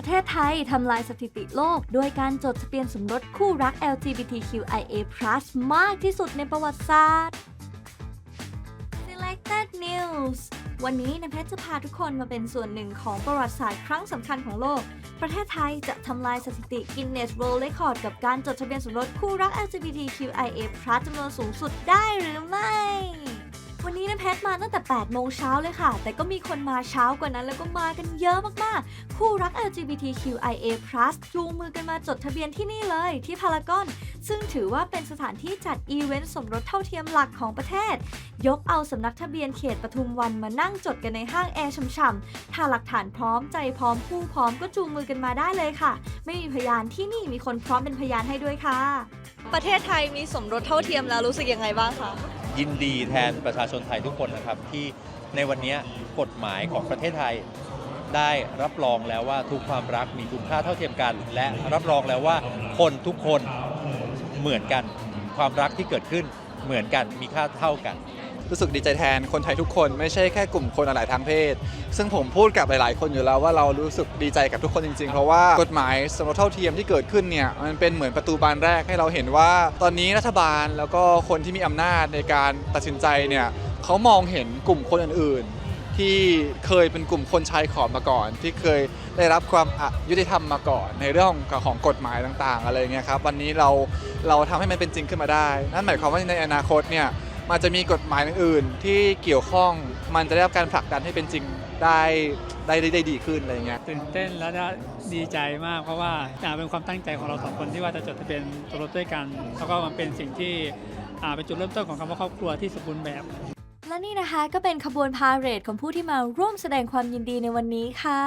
ประเทศไทยทำลายสถิติโลก ด้วยการจดทะเบียนสมรสคู่รัก LGBTQIA+ มากที่สุดในประวัติศาสตร์ Selected News วันนี้นำเพชรจะพาทุกคนมาเป็นส่วนหนึ่งของประวัติศาสตร์ครั้งสำคัญของโลก ประเทศไทยจะทำลายสถิติ Guinness World Record กับการจดทะเบียนสมรสคู่รัก LGBTQIA+ จำนวนสูงสุดได้หรือไม่ วันนี้นะเพชรมาตั้งแต่ 8 โมงเช้าเลยค่ะ แต่ก็มีคนมาเช้ากว่านั้น แล้วก็มากันเยอะมากๆ คู่รัก LGBTQIA+ จูงมือกันมาจดทะเบียนที่นี่เลยที่พารากอน ซึ่งถือว่าเป็นสถานที่จัดอีเวนต์สมรสเท่าเทียมหลักของประเทศ ยกเอาสำนักทะเบียนเขตปทุมวันมานั่งจดกันในห้างแอร์ช่ำๆ ถ้าหลักฐานพร้อมใจพร้อมผู้พร้อมก็จูงมือกันมาได้เลยค่ะ ไม่มีพยานที่นี่มีคนพร้อมเป็นพยานให้ด้วยค่ะ ประเทศไทยมีสมรสเท่าเทียมแล้วรู้สึกยังไงบ้างคะ ยินดีแทนประชาชนไทยทุกคนนะครับ ที่ในวันนี้กฎหมายของประเทศไทย ได้รับรองแล้วว่าทุกความรักมีคุณค่าเท่าเทียมกัน และรับรองแล้วว่าคนทุกคนเหมือนกัน ความรักที่เกิดขึ้นเหมือนกันมีค่าเท่ากัน รู้สึกดีใจแทนคนไทยทุกคนไม่ใช่แค่กลุ่มคนหลายทางเพศ ซึ่งผมพูดกับหลาย ๆ คนอยู่แล้วว่าเรารู้สึกดีใจกับทุกคนจริง ๆ เพราะว่ากฎหมายสมรสเท่าเทียมที่เกิดขึ้นเนี่ยมันเป็นเหมือนประตูบานแรกให้เราเห็นว่า ตอนนี้รัฐบาลแล้วก็คนที่มีอำนาจในการตัดสินใจเนี่ยเขามองเห็นกลุ่มคนอื่นๆที่เคยเป็นกลุ่มคนชายขอบมาก่อน ที่เคยได้รับความอายุติธรรมมาก่อน ในเรื่องของของกฎหมายต่าง ๆ อะไรเงี้ยครับวันนี้เราเราทำให้มันเป็นจริงขึ้นมาได้ นั่นหมายความว่าในอนาคตเนี่ย มันจะมีกฎหมายอื่นๆที่เกี่ยวข้องมันจะได้รับการผลักดันให้เป็นจริงได้ได้ได้ได้ดีขึ้นอะไรเงี้ยตื่นเต้นและก็ดีใจมากเพราะว่าอ่าเป็นความตั้งใจของเราสองคนที่ว่าจะจดทะเบียนสมรสด้วยกัน แล้วก็มันเป็นสิ่งที่อ่าเป็นจุดเริ่มต้นของคำว่าครอบครัวที่สมบูรณ์แบบ และนี่นะคะก็เป็นขบวนพาเหรดของผู้ที่มาร่วมแสดงความยินดีในวันนี้ค่ะ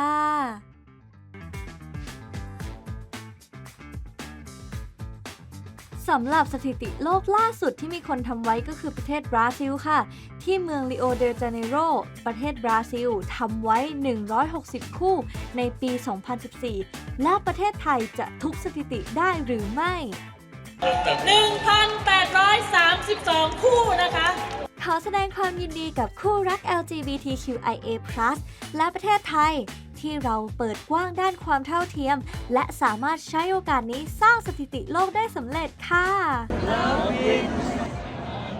สำหรับสถิติโลกล่าสุดที่มีคนทำไว้ก็คือประเทศบราซิลค่ะ ที่เมืองริโอเดจาเนโรประเทศบราซิลทำไว้ 160 คู่ในปี 2014 และประเทศไทยจะทุบสถิติได้หรือไม่ 1,832 คู่นะคะขอแสดงความยินดีกับคู่รัก LGBTQIA+ และประเทศไทย ที่เราเปิดกว้างด้านความเท่าเทียม และสามารถใช้โอกาสนี้สร้างสถิติโลกได้สำเร็จค่ะ